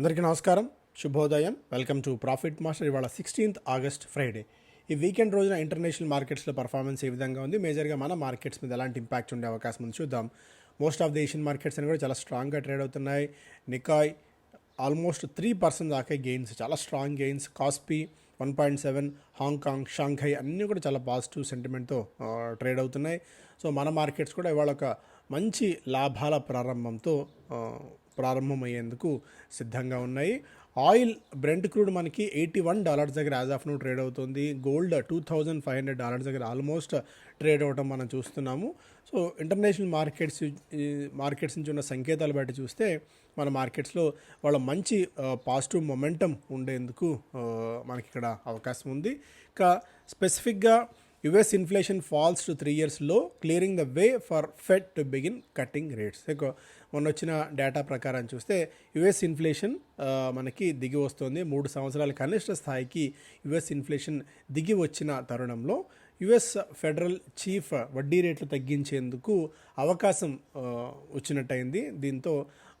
అందరికీ నమస్కారం. శుభోదయం. Welcome to profit master. ఇవాళ సిక్స్టీన్త్ ఆగస్ట్ ఫ్రైడే. ఈ వీకెండ్ రోజున ఇంటర్నేషనల్ మార్కెట్స్లో పర్ఫార్మెన్స్ ఏ విధంగా ఉంది? మేజర్గా మన మార్కెట్స్ మీద ఎలాంటి ఇంపాక్ట్ ఉండే అవకాశం ఉంది? చూద్దాం. Most of the Asian markets అని కూడా చాలా స్ట్రాంగ్గా ట్రేడ్ అవుతున్నాయి. నికాయ్ ఆల్మోస్ట్ త్రీ పర్సెంట్ దాకా గెయిన్స్ చాలా strong gains. Kospi one point seven Hong Kong Shanghai అన్నీ కూడా చాలా పాజిటివ్ సెంటిమెంట్తో ట్రేడ్ అవుతున్నాయి. సో మన మార్కెట్స్ కూడా ఇవాళ ఒక మంచి లాభాల ప్రారంభంతో ప్రారంభమయ్యేందుకు సిద్ధంగా ఉన్నాయి. ఆయిల్ బ్రెంట్ క్రూడ్ మనకి ఎయిటీ వన్ డాలర్స్ దగ్గర యాజ్ ఆఫ్ నూ ట్రేడ్ అవుతుంది. Gold two thousand five hundred dollars దగ్గర ఆల్మోస్ట్ ట్రేడ్ అవటం మనం చూస్తున్నాము. సో ఇంటర్నేషనల్ మార్కెట్స్ మార్కెట్స్ నుంచి ఉన్న సంకేతాలు బట్టి చూస్తే మన మార్కెట్స్లో వాళ్ళ మంచి పాజిటివ్ మొమెంటం ఉండేందుకు మనకి ఇక్కడ అవకాశం ఉంది. ఇంకా స్పెసిఫిక్గా US inflation falls to three ఇయర్స్లో clearing the way for Fed to begin cutting rates. ఎక్కువ మొన్న వచ్చిన డేటా ప్రకారం చూస్తే యుఎస్ ఇన్ఫ్లేషన్ మనకి దిగి వస్తుంది. మూడు సంవత్సరాల కనిష్ట స్థాయికి యుఎస్ ఇన్ఫ్లేషన్ దిగి వచ్చిన తరుణంలో యుఎస్ ఫెడరల్ చీఫ్ వడ్డీ రేట్లు తగ్గించేందుకు అవకాశం వచ్చినట్టయింది. దీంతో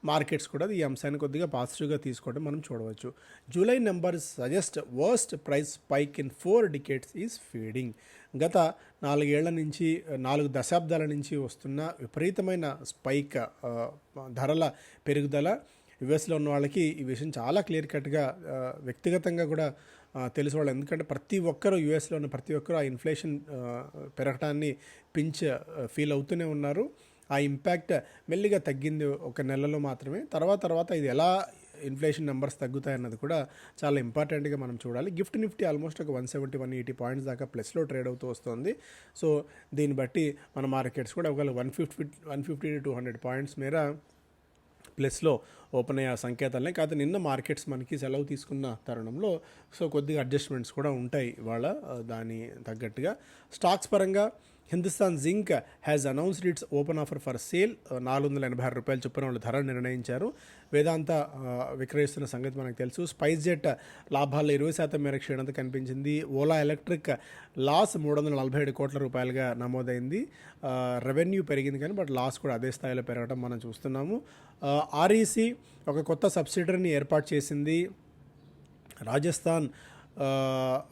మార్కెట్స్ కూడా ఈ అంశాన్ని కొద్దిగా పాజిటివ్గా తీసుకోవడం మనం చూడవచ్చు. July number suggest worst price spike in four decades is fading. గత నాలుగేళ్ళ నుంచి నాలుగు దశాబ్దాల నుంచి వస్తున్న విపరీతమైన స్పైక్ ధరల పెరుగుదల యుఎస్లో ఉన్న వాళ్ళకి ఈ విషయం చాలా క్లియర్ కట్గా వ్యక్తిగతంగా కూడా తెలిసిన వాళ్ళు ఎందుకంటే ప్రతి ఒక్కరూ యుఎస్లో ఉన్న ప్రతి ఒక్కరూ ఆ ఇన్ఫ్లేషన్ పెరగటాన్ని పించ్ ఫీల్ అవుతూనే ఉన్నారు. ఆ ఇంపాక్ట్ మెల్లిగా తగ్గింది ఒక నెలలో మాత్రమే. తర్వాత తర్వాత ఇది ఎలా ఇన్ఫ్లేషన్ నెంబర్స్ తగ్గుతాయన్నది కూడా చాలా ఇంపార్టెంట్గా మనం చూడాలి. గిఫ్ట్ నిఫ్టీ ఆల్మోస్ట్ ఒక one seventy one eighty points దాకా ప్లస్లో ట్రేడ్ అవుతూ వస్తుంది. సో దీన్ని బట్టి మన మార్కెట్స్ కూడా ఒకవేళ one fifty one fifty two hundred points మేర ప్లస్లో ఓపెన్ అయ్యే సంకేతాలనే కాదు నిన్న మార్కెట్స్ మనకి సెలవు తీసుకున్న తరుణంలో సో కొద్దిగా అడ్జస్ట్మెంట్స్ కూడా ఉంటాయి ఇవాళ దాని తగ్గట్టుగా. స్టాక్స్ పరంగా Hindustan zinc has announced its open offer for sale నాలుగు వందల ఎనభై ఆరు రూపాయలు చొప్పున వాళ్ళు ధర నిర్ణయించారు. వేదాంత విక్రయిస్తున్న సంగతి మనకు తెలుసు. స్పైస్ జెట్ లాభాల్లో ఇరవై శాతం మేర క్షీణత కనిపించింది. ఓలా ఎలక్ట్రిక్ లాస్ మూడు వందల నలభై ఏడు కోట్ల రూపాయలుగా నమోదైంది. రెవెన్యూ పెరిగింది కానీ బట్ లాస్ కూడా అదే స్థాయిలో పెరగడం మనం చూస్తున్నాము. ఆర్ఈసి ఒక కొత్త సబ్సిడరీని ఏర్పాటు చేసింది. Rajasthan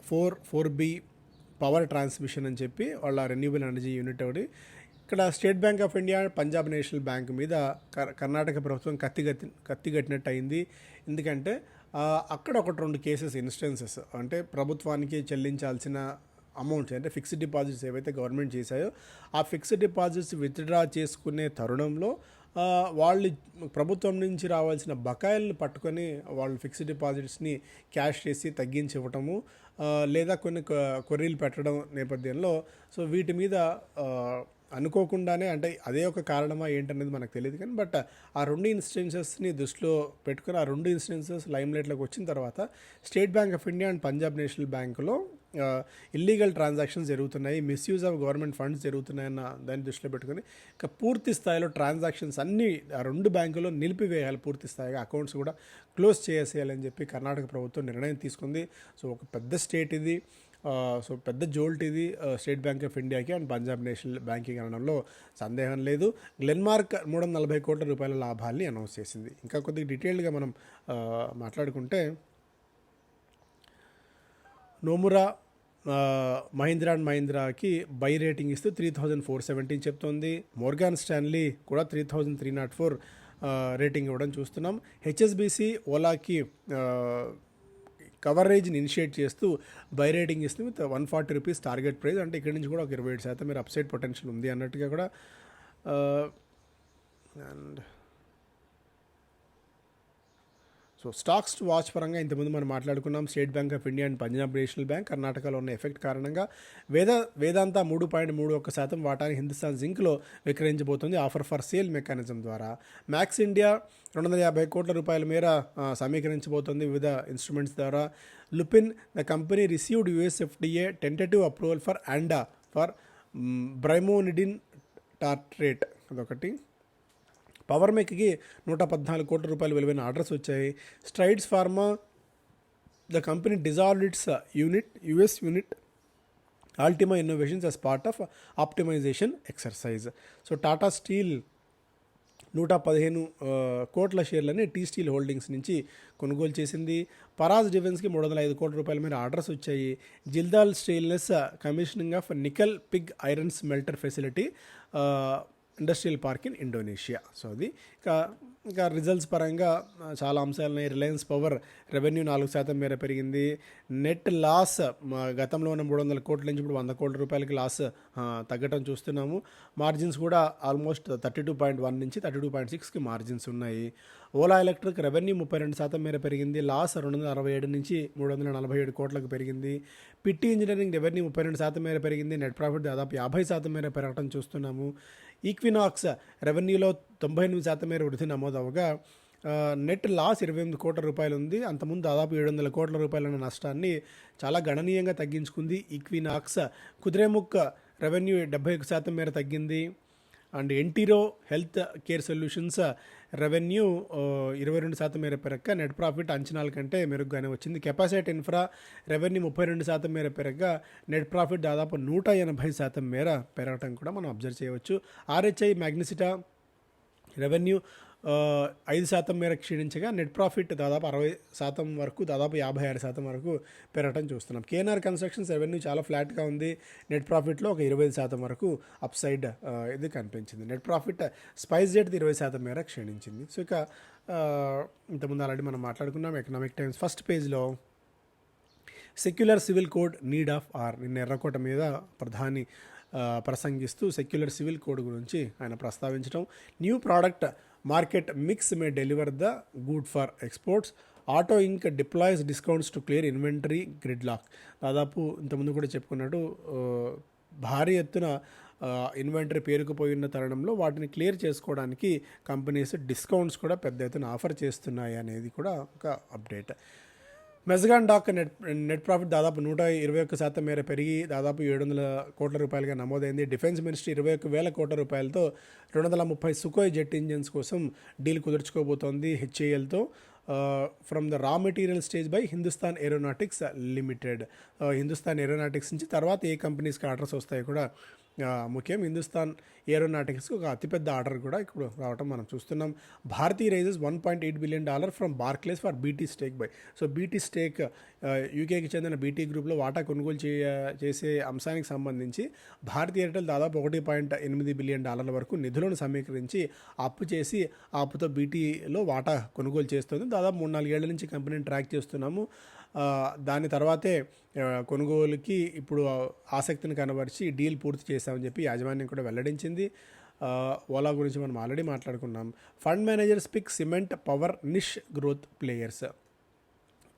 four four B power transmission అని చెప్పి వాళ్ళ రెన్యూబుల్ ఎనర్జీ యూనిట్ ఒకటి. ఇక్కడ state bank of India Punjab national bank మీద కర్- కర్ణాటక ప్రభుత్వం కత్తిగట్టి కత్తిగట్టినట్టు అయింది ఎందుకంటే అక్కడ ఒకటి రెండు కేసెస్ ఇన్స్టెన్సెస్ అంటే ప్రభుత్వానికి చెల్లించాల్సిన అమౌంట్స్ అంటే ఫిక్స్డ్ డిపాజిట్స్ ఏవైతే గవర్నమెంట్ చేశాయో ఆ ఫిక్స్డ్ డిపాజిట్స్ విత్డ్రా చేసుకునే తరుణంలో వాళ్ళు ప్రభుత్వం నుంచి రావాల్సిన బకాయిలను పట్టుకొని వాళ్ళు ఫిక్స్డ్ డిపాజిట్స్ని క్యాష్ చేసి తగ్గించి ఇవ్వటము లేదా కొన్ని కొర్రీలు పెట్టడం నేపథ్యంలో సో వీటి మీద అనుకోకుండానే అంటే అదే ఒక కారణమా ఏంటనేది మనకు తెలియదు కానీ బట్ ఆ రెండు ఇన్స్టెన్సెస్ని దృష్టిలో పెట్టుకుని ఆ రెండు ఇన్స్టెన్సెస్ లైమ్ లైట్లోకి వచ్చిన తర్వాత state bank of India and Punjab national బ్యాంకులో ఇల్లీగల్ ట్రాన్సాక్షన్స్ జరుగుతున్నాయి మిస్యూజ్ ఆఫ్ గవర్నమెంట్ ఫండ్స్ జరుగుతున్నాయన్న దాన్ని దృష్టిలో పెట్టుకుని ఇక పూర్తి స్థాయిలో ట్రాన్సాక్షన్స్ అన్నీ ఆ రెండు బ్యాంకులో నిలిపివేయాలి పూర్తి స్థాయిగా. అకౌంట్స్ కూడా క్లోజ్ చేసేయాలని చెప్పి కర్ణాటక ప్రభుత్వం నిర్ణయం తీసుకుంది. సో ఒక పెద్ద స్టేట్ ఇది. సో పెద్ద జోల్ట్ ఇది స్టేట్ బ్యాంక్ ఆఫ్ ఇండియాకి అండ్ పంజాబ్ నేషనల్ బ్యాంకింగ్ అనడంలో సందేహం లేదు. గ్లెన్మార్క్ మూడు వందల నలభై కోట్ల రూపాయల లాభాల్ని అనౌన్స్ చేసింది. ఇంకా కొద్దిగా డీటెయిల్డ్గా మనం మాట్లాడుకుంటే నోమురా మహీంద్రా అండ్ మహీంద్రాకి బై రేటింగ్ ఇస్తూ త్రీ థౌజండ్ ఫోర్ సెవెంటీన్ చెప్తోంది. మోర్గాన్ స్టాన్లీ కూడా three thousand three nought four rating ఇవ్వడం చూస్తున్నాం. హెచ్ఎస్బిసి ఓలాకి కవరేజ్ని ఇనిషియేట్ చేస్తూ బై రేటింగ్ ఇస్తుంది with one forty rupees target price. అంటే ఇక్కడి నుంచి కూడా ఒక ఇరవై ఏడు శాతం మీరు అప్సైడ్ పొటెన్షియల్ ఉంది అన్నట్టుగా కూడా and so stocks to watch పరంగా ఇంతకుముందు మనం మాట్లాడుకున్నాం state bank of India and Punjab national bank కర్ణాటకలో ఉన్న ఎఫెక్ట్ కారణంగా వేద వేదాంత మూడు పాయింట్ మూడు ఒక్క శాతం వాటాని హిందుస్థాన్ జింక్లో విక్రయించబోతుంది ఆఫర్ ఫర్ సేల్ మెకానిజం ద్వారా. మ్యాక్స్ ఇండియా రెండు వందల యాభై కోట్ల రూపాయల మేర సమీకరించబోతోంది సమీకరించబోతుంది వివిధ ఇన్స్ట్రుమెంట్స్ ద్వారా. Lupin the company received USFDA tentative approval for ANDA for brimonidine tartrate అదొకటి. పవర్ మేక్కి నూట పద్నాలుగు కోట్ల రూపాయలు విలువైన ఆర్డర్స్ వచ్చాయి. Strides pharma the company dissolved its unit US unit Altima innovations as part of optimization exercise. So Tata Steel నూట పదిహేను కోట్ల షేర్లని టీ స్టీల్ హోల్డింగ్స్ నుంచి కొనుగోలు చేసింది. పరాజ్ డిఫెన్స్కి మూడు వందల ఐదు కోట్ల రూపాయల మీద ఆర్డర్స్ వచ్చాయి. Jindal stainless commissioning of nickel pig iron smelter facility industrial park in Indonesia. So అది ఇంకా ఇంకా రిజల్ట్స్ పరంగా చాలా అంశాలు ఉన్నాయి రిలయన్స్ పవర్ రెవెన్యూ నాలుగు శాతం మేర పెరిగింది. నెట్ లాస్ గతంలో ఉన్న మూడు వందల కోట్ల నుంచి ఇప్పుడు వంద కోట్ల రూపాయలకి లాస్ తగ్గటం చూస్తున్నాము. మార్జిన్స్ కూడా almost thirty two point one నుంచి థర్టీ టూ పాయింట్ సిక్స్కి మార్జిన్స్ ఉన్నాయి. ఓలా ఎలక్ట్రిక్ రెవెన్యూ ముప్పై రెండు శాతం మేర పెరిగింది. లాస్ రెండు వందల అరవై ఏడు నుంచి మూడు వందల నలభై ఏడు కోట్లకు పెరిగింది. పిట్టి ఇంజనీరింగ్ రెవెన్యూ ముప్పై రెండు శాతం మేర పెరిగింది. నెట్ ప్రాఫిట్ దాదాపు యాభై శాతం మేర పెరగటం చూస్తున్నాము. ఈక్వినాక్స్ రెవెన్యూలో తొంభై ఎనిమిది శాతం మేర వృద్ధి నమోదవగా నెట్ లాస్ ఇరవై ఎనిమిది కోట్ల రూపాయలు ఉంది అంతకుముందు దాదాపు ఏడు వందల కోట్ల రూపాయల నష్టాన్ని చాలా గణనీయంగా తగ్గించుకుంది ఈక్వినాక్స్. కుదిరేముక్ రెవెన్యూ డెబ్బై ఒక శాతం మేర తగ్గింది. And Entero health care solutions revenue ఇరవై రెండు శాతం మేర పెరగక నెట్ ప్రాఫిట్ అంచనాల కంటే మెరుగ్గానే వచ్చింది. కెపాసిటీ ఇన్ఫ్రా రెవెన్యూ ముప్పై రెండు శాతం మేర పెరగగా నెట్ ప్రాఫిట్ దాదాపు నూట ఎనభై శాతం మేర పెరగటం కూడా మనం అబ్జర్వ్ చేయవచ్చు. ఆర్హెచ్ఐ మ్యాగ్నిసిటా రెవెన్యూ ఐదు శాతం మేర క్షీణించగా నెట్ ప్రాఫిట్ దాదాపు అరవై శాతం వరకు దాదాపు యాభై ఆరు శాతం వరకు పెరగటం చూస్తున్నాం. కేఎన్ఆర్ కన్స్ట్రక్షన్స్ రెవెన్యూ చాలా ఫ్లాట్గా ఉంది. నెట్ ప్రాఫిట్లో ఒక ఇరవై శాతం వరకు అప్ సైడ్ ఇది కనిపించింది. నెట్ ప్రాఫిట్ స్పైస్ జెట్ ఇరవై శాతం మేర క్షీణించింది. సో ఇక ఇంతకుముందు ఆల్రెడీ మనం మాట్లాడుకున్నాం ఎకనామిక్ టైమ్స్ ఫస్ట్ పేజ్లో secular civil code need of hour నిన్న ఎర్రకోట మీద ప్రధాని ప్రసంగిస్తూ సెక్యులర్ సివిల్ కోడ్ గురించి ఆయన ప్రస్తావించడం new product market mix may deliver the good for exports. Auto inc deploys discounts to clear inventory gridlock దాదాపు ఇంతకుముందు కూడా చెప్పుకున్నట్టు భారీ ఎత్తున ఇన్వెంటరీ పేరుకుపోయిన తరుణంలో వాటిని క్లియర్ చేసుకోవడానికి కంపెనీస్ డిస్కౌంట్స్ కూడా పెద్ద ఎత్తున ఆఫర్ చేస్తున్నాయి అనేది కూడా ఒక update. Mazagon dock net net profit దాదాపు నూట ఇరవై ఒక్క శాతం మేర పెరిగి దాదాపు ఏడు వందల కోట్ల రూపాయలుగా నమోదైంది. డిఫెన్స్ మినిస్ట్రీ ఇరవై ఒక్క వేల కోట్ల రూపాయలతో రెండు వందల ముప్పై సుకోయ్ జెట్ ఇంజిన్స్ కోసం డీల్ కుదుర్చుకోబోతోంది హెచ్ఏఎల్తో. From the raw material stage by Hindustan Aeronautics Limited Hindustan Aeronautics నుంచి తర్వాత ఏ కంపెనీస్కి ఆర్డర్స్ వస్తాయో కూడా ముఖ్యం హిందుస్థాన్ ఏరోనాటిక్స్కి ఒక అతిపెద్ద ఆర్డర్ కూడా ఇప్పుడు రావటం మనం చూస్తున్నాం. Bharti raises one point eight billion dollar from Barclays for BT stake buy. So BT stake యూకేకి చెందిన బీటీ గ్రూప్లో వాటా కొనుగోలు చే చేసే అంశానికి సంబంధించి భారతీ ఎయిర్టెల్ దాదాపు ఒకటి పాయింట్ ఎనిమిది బిలియన్ డాలర్ల వరకు నిధులను సమీకరించి అప్పు చేసి ఆ అప్పుతో బీటీలో వాటా కొనుగోలు చేస్తుంది. దాదాపు మూడు నాలుగేళ్ళ నుంచి కంపెనీని ట్రాక్ చేస్తున్నాము. దాని తర్వాతే కొనుగోలుకి ఇప్పుడు ఆసక్తిని కనబరిచి డీల్ పూర్తి చేశామని చెప్పి యాజమాన్యం కూడా వెల్లడించింది. ఓలా గురించి మనం ఆల్రెడీ మాట్లాడుకున్నాం. Fund managers pick cement power niche growth players.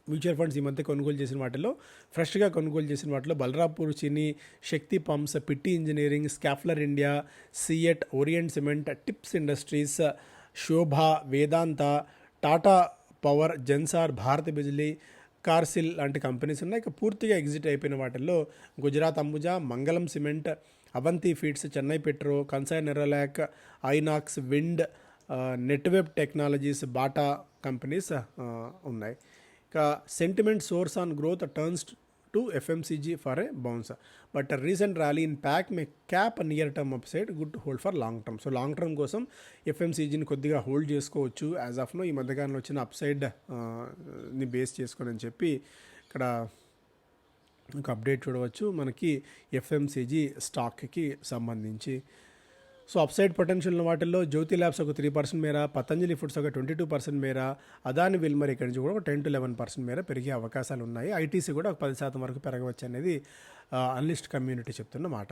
Mutual funds ఈ మధ్య కొనుగోలు చేసిన వాటిలో ఫ్రెష్గా కొనుగోలు చేసిన వాటిలో Balrampur Chini Shakti pumps Pitti engineering Schaeffler India CEAT Orient cement Tips industries Sobha Vedanta Tata power Zensar Bharat Bijlee Carysil లాంటి కంపెనీస్ ఉన్నాయి. ఇక పూర్తిగా ఎగ్జిట్ అయిపోయిన వాటిల్లో Gujarat Ambuja Mangalam cement Avanti feeds Chennai petro Kansai Nerolac Inox wind Netweb technologies Bata companies ఉన్నాయి. ఇక sentiment sours on growth turns to FMCG for a bounce but recent rally in pack may cap near term upside good hold for long term so long term కోసం ఎఫ్ఎంసీజీని కొద్దిగా hold చేసుకోవచ్చు as of no ఈ మధ్యకాలంలో వచ్చిన అప్సైడ్ని base చేసుకొని అని చెప్పి ఇక్కడ ఒక అప్డేట్ చూడవచ్చు. మనకి ఎఫ్ఎంసీజీ స్టాక్కి సంబంధించి. సో అప్సైడ్ పొటెన్షియల్ ఉన్న వాటిల్లో జ్యోతి ల్యాబ్స్ ఒక త్రీ పర్సెంట్ మేర పతంజలి ఫుడ్స్ ఒక ట్వంటీ టూ పర్సెంట్ మేర అదాని విల్మర్ ఇక్కడి నుంచి కూడా ఒక టెన్ టు లెవెన్ పర్సెంట్ మేర పెరిగే అవకాశాలు ఉన్నాయి. ఐటీసీ కూడా ఒక పది శాతం వరకు పెరగవచ్చు అనేది అన్లిస్ట్ కమ్యూనిటీ చెప్తున్న మాట.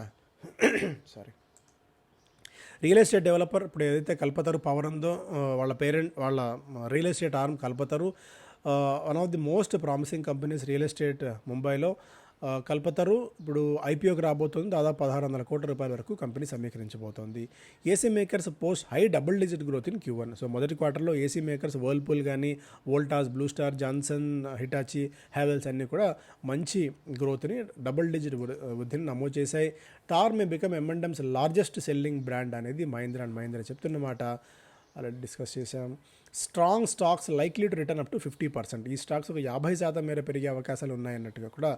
సారీ రియల్ ఎస్టేట్ డెవలపర్ ఇప్పుడు ఏదైతే కల్పతరు పవర్ ఉందో వాళ్ళ పేరెంట్ వాళ్ళ real estate arm Kalpataru one of the most promising companies real estate ముంబైలో కల్పతరు ఇప్పుడు ఐపీఓకి రాబోతుంది దాదాపు పదహారు వందల కోట్ల రూపాయల వరకు company సమీకరించబోతోంది. AC makers post high double digit growth in Q one so మొదటి క్వార్టర్లో ఏసీ మేకర్స్ వర్ల్పూల్ కానీ Voltas blue star Johnson Hitachi Havells అన్నీ కూడా మంచి గ్రోత్ని డబుల్ డిజిట్ వృద్ధిని నమోదు చేశాయి. Thar may become M and M's largest selling brand అనేది మహీంద్రా అండ్ మహీంద్రా చెప్తున్నమాట అలా డిస్కస్ చేశాం. Strong stocks likely to return up to fifty percent. ఈ స్టాక్స్ ఒక యాభై శాతం మేర పెరిగే అవకాశాలు ఉన్నాయన్నట్టుగా కూడా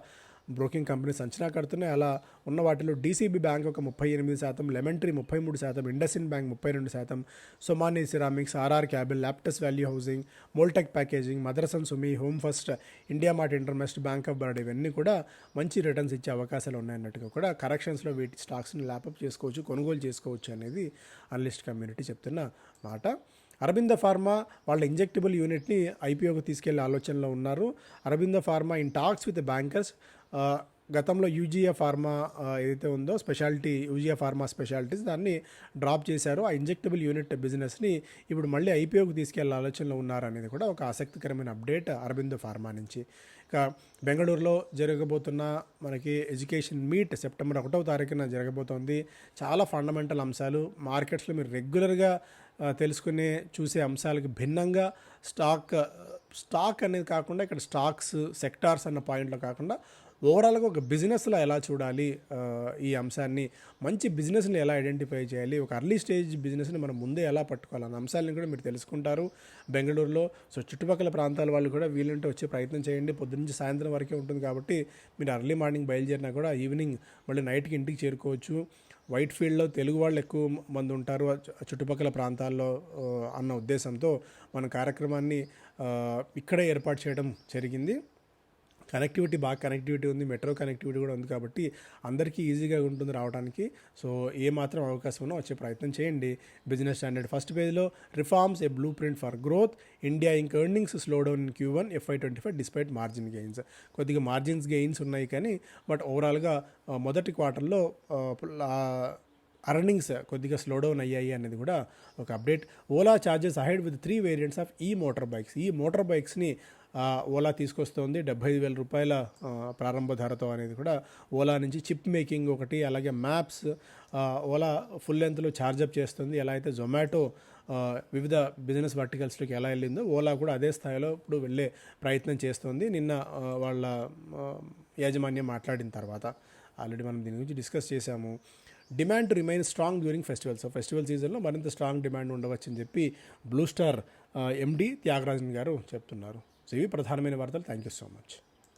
బ్రోకింగ్ కంపెనీస్ అంచనా కడుతున్నాయి. అలా ఉన్న వాటిలో డీసీబీ బ్యాంక్ ఒక ముప్పై ఎనిమిది శాతం లెమన్ ముప్పై మూడు శాతం ఇండస్ఇన్ బ్యాంక్ ముప్పై రెండు శాతం Somany ceramics RR Kabel Aptus value housing Moldtek packaging Motherson Sumi home first India mart Intermesh bank of Baroda ఇవన్నీ కూడా మంచి రిటర్న్స్ ఇచ్చే అవకాశాలు ఉన్నాయన్నట్టుగా కూడా కరెక్షన్స్లో వీటి స్టాక్స్ని ల్యాపప్ చేసుకోవచ్చు కొనుగోలు చేసుకోవచ్చు అనేది అనలిస్ట్ కమ్యూనిటీ చెప్తున్న మాట. అరబింద ఫార్మా వాళ్ళ ఇంజెక్టబుల్ యూనిట్ని ఐపీఓకి తీసుకెళ్ళే ఆలోచనలో ఉన్నారు. Aurobindo pharma in talks with bankers గతంలో యూజీఏ ఫార్మా ఏదైతే ఉందో స్పెషాలిటీ యూజీఏ ఫార్మా స్పెషాలిటీస్ దాన్ని డ్రాప్ చేశారు. ఆ ఇంజెక్టబుల్ యూనిట్ బిజినెస్ని ఇప్పుడు మళ్ళీ ఐపీఓకి తీసుకెళ్ళే ఆలోచనలో ఉన్నారనేది కూడా ఒక ఆసక్తికరమైన అప్డేట్ అరబిందో ఫార్మా నుంచి. ఇక బెంగళూరులో జరగబోతున్న మనకి ఎడ్యుకేషన్ మీట్ సెప్టెంబర్ ఒకటవ తారీఖున జరగబోతోంది. చాలా ఫండమెంటల్ అంశాలు మార్కెట్స్లో మీరు రెగ్యులర్గా తెలుసుకునే చూసే అంశాలకు భిన్నంగా స్టాక్ స్టాక్ అనేది కాకుండా ఇక్కడ స్టాక్స్ సెక్టార్స్ అన్న పాయింట్లో కాకుండా ఓవరాల్గా ఒక బిజినెస్లో ఎలా చూడాలి ఈ అంశాన్ని మంచి బిజినెస్ని ఎలా ఐడెంటిఫై చేయాలి ఒక అర్లీ స్టేజ్ బిజినెస్ని మనం ముందే ఎలా పట్టుకోవాలి అన్న అంశాలను కూడా మీరు తెలుసుకుంటారు. బెంగళూరులో సో చుట్టుపక్కల ప్రాంతాల వాళ్ళు కూడా వీలుంటే వచ్చే ప్రయత్నం చేయండి. పొద్దున్నుంచి సాయంత్రం వరకే ఉంటుంది కాబట్టి మీరు అర్లీ మార్నింగ్ బయలుదేరినా కూడా ఈవినింగ్ మళ్ళీ నైట్కి ఇంటికి చేరుకోవచ్చు. వైట్ ఫీల్డ్లో తెలుగు వాళ్ళు ఎక్కువ మంది ఉంటారు చుట్టుపక్కల ప్రాంతాల్లో అన్న ఉద్దేశంతో మన కార్యక్రమాన్ని ఇక్కడే ఏర్పాటు చేయడం జరిగింది. కనెక్టివిటీ బాగా కనెక్టివిటీ ఉంది మెట్రో కనెక్టివిటీ కూడా ఉంది కాబట్టి అందరికీ ఈజీగా ఉంటుంది రావడానికి సో ఏ మాత్రం అవకాశం ఉన్నా వచ్చే ప్రయత్నం చేయండి. బిజినెస్ స్టాండర్డ్ ఫస్ట్ పేజ్లో reforms a blueprint for growth India ఇంక earnings slowdown in Q one FY twenty five despite margin gains కొద్దిగా మార్జిన్స్ గెయిన్స్ ఉన్నాయి కానీ బట్ ఓవరాల్గా మొదటి క్వార్టర్లో అర్నింగ్స్ కొద్దిగా స్లో డౌన్ అయ్యాయి అనేది కూడా ఒక update Ola charges ahead with three variants of e motor bikes e motor బైక్స్ని Ola తీసుకొస్తోంది. డెబ్బై ఐదు వేల రూపాయల ప్రారంభ ధరతో అనేది కూడా ఓలా నుంచి చిప్ మేకింగ్ ఒకటి అలాగే మ్యాప్స్ ఓలా ఫుల్ లెంత్లో ఛార్జప్ చేస్తుంది. ఎలా అయితే జొమాటో వివిధ బిజినెస్ వర్టికల్స్లోకి ఎలా వెళ్ళిందో ఓలా కూడా అదే స్థాయిలో ఇప్పుడు వెళ్ళే ప్రయత్నం చేస్తుంది. నిన్న వాళ్ళ యాజమాన్యం మాట్లాడిన తర్వాత ఆల్రెడీ మనం దీని గురించి డిస్కస్ చేశాము. Demand remain strong during festival. So festival సీజన్లో మరింత స్ట్రాంగ్ డిమాండ్ ఉండవచ్చని చెప్పి బ్లూ స్టార్ ఎండి త్యాగరాజన్ గారు చెప్తున్నారు. సో ఇవి ప్రధానమైన వార్తలు. Thank you so much